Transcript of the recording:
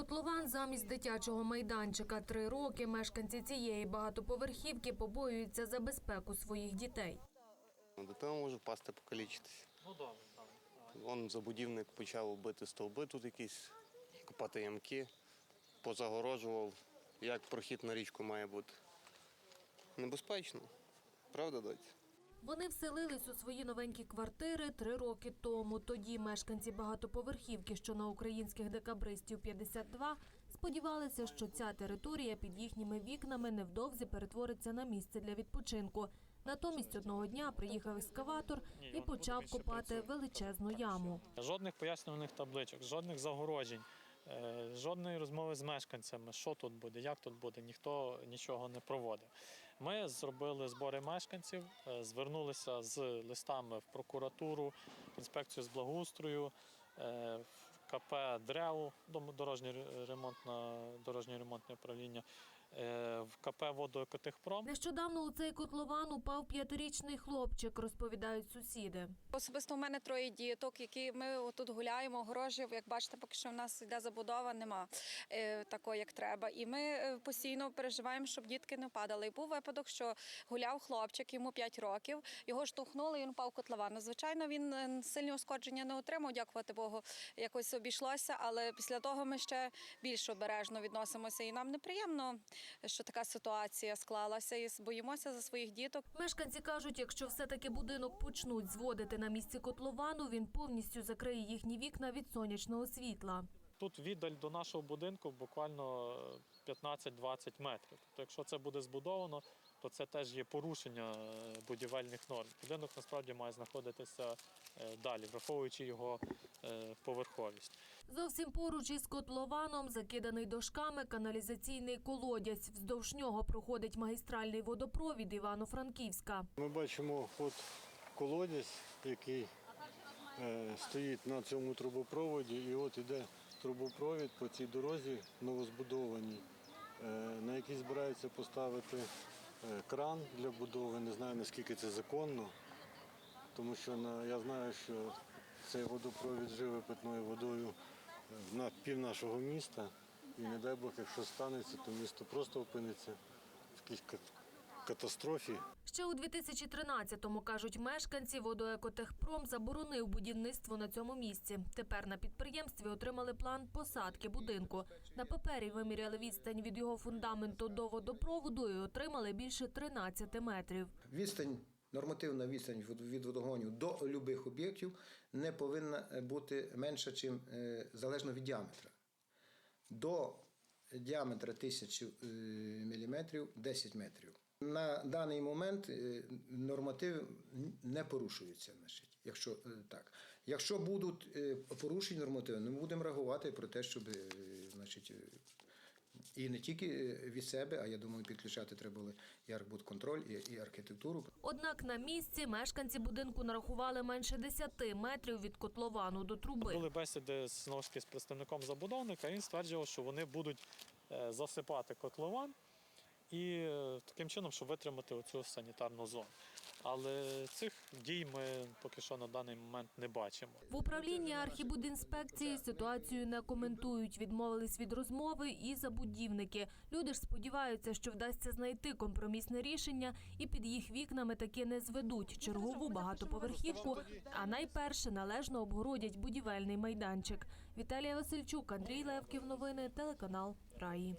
Котлован замість дитячого майданчика три роки мешканці цієї багатоповерхівки побоюються за безпеку своїх дітей. Дитина може впасти покалічитися. Ну. Вон забудівник почав бити стовби тут якісь, копати ямки, позагороджував, як прохід на річку має бути. Небезпечно, правда, доць? Вони вселились у свої новенькі квартири три роки тому. Тоді мешканці багатоповерхівки, що на українських декабристів 52, сподівалися, що ця територія під їхніми вікнами невдовзі перетвориться на місце для відпочинку. Натомість одного дня приїхав ескаватор і почав копати величезну яму. Жодних пояснювальних табличок, жодних загороджень, е, жодної розмови з мешканцями, що тут буде, як тут буде, ніхто нічого не проводив. Ми зробили збори мешканців, е, звернулися з листами в прокуратуру, інспекцію з благоустрою, е, в КП дом- дорожнє ремонтне, дорожнє ремонтне управління, е, в КП «Водоекотехпром». Нещодавно у цей котлован упав п'ятирічний хлопчик, розповідають сусіди. Особисто у мене троє діток, які ми тут гуляємо, огорожів. Як бачите, поки що в нас йде забудова, нема е, такої, як треба. І ми е, постійно переживаємо, щоб дітки не падали. І був випадок, що гуляв хлопчик, йому 5 років, його штовхнули, і він впав в котлован. Ну, Звичайно, він е, сильні ушкодження не отримав, дякувати Богу, якось обійшлося. Але після того ми ще більш обережно відносимося. І нам неприємно, що така ситуація склалася, і боїмося за своїх діток. Мешканці кажуть, якщо все-таки будинок почнуть зводити на місці котловану, він повністю закриє їхні вікна від сонячного світла. Тут віддаль до нашого будинку буквально е, 15-20 метрів. Тобто, якщо це буде збудовано, то це теж є порушення е, будівельних норм. Будинок насправді має знаходитися е, далі, враховуючи його е, поверховість. Зовсім поруч із котлованом закиданий дошками каналізаційний колодязь. Вздовж нього проходить магістральний водопровід Івано-Франківська. Ми бачимо от колодязь, який стоїть на цьому трубопроводі, і от іде трубопровід по цій дорозі новозбудованій, на якій збираються поставити кран для будови. Не знаю наскільки це законно, тому що я знаю, що цей водопровід живе питною водою е, на пів нашого міста. І не дай Бог, якщо станеться, то місто просто опиниться в якійсь катастрофі. Ще у 2013-му, кажуть мешканці, водоекотехпром заборонив будівництво на цьому місці. Тепер на підприємстві отримали план посадки будинку. На папері виміряли відстань від його фундаменту до водопроводу і отримали більше 13 метрів. Відстань, нормативна відстань від- водогонів до любих об'єктів не повинна бути менша, чим е, залежно від діаметра. До діаметра 1000 мм 10 метрів. На даний момент е, нормативи не порушуються. Значить, якщо е, так. Якщо будуть е, порушені нормативи, ми будемо реагувати про те, щоб значить, і не тільки від себе, а я думаю, підключати треба було і архбудконтроль, і, і архітектуру. Однак на місці мешканці будинку нарахували менше 10 метрів від котловану до труби. Були бесіди знову ж таки з представником забудовника. Він стверджував, що вони будуть засипати котлован і е, таким чином, щоб витримати оцю санітарну зону. Але цих дій ми поки що на даний момент не бачимо. В управлінні архібудінспекції ситуацію не коментують. Відмовились від розмови і забудівники. Люди ж сподіваються, що вдасться знайти компромісне рішення і під їх вікнами таки не зведуть чергову багатоповерхівку, а найперше належно обгородять будівельний майданчик. Віталія Васильчук, Андрій Левків. Новини телеканал Раї.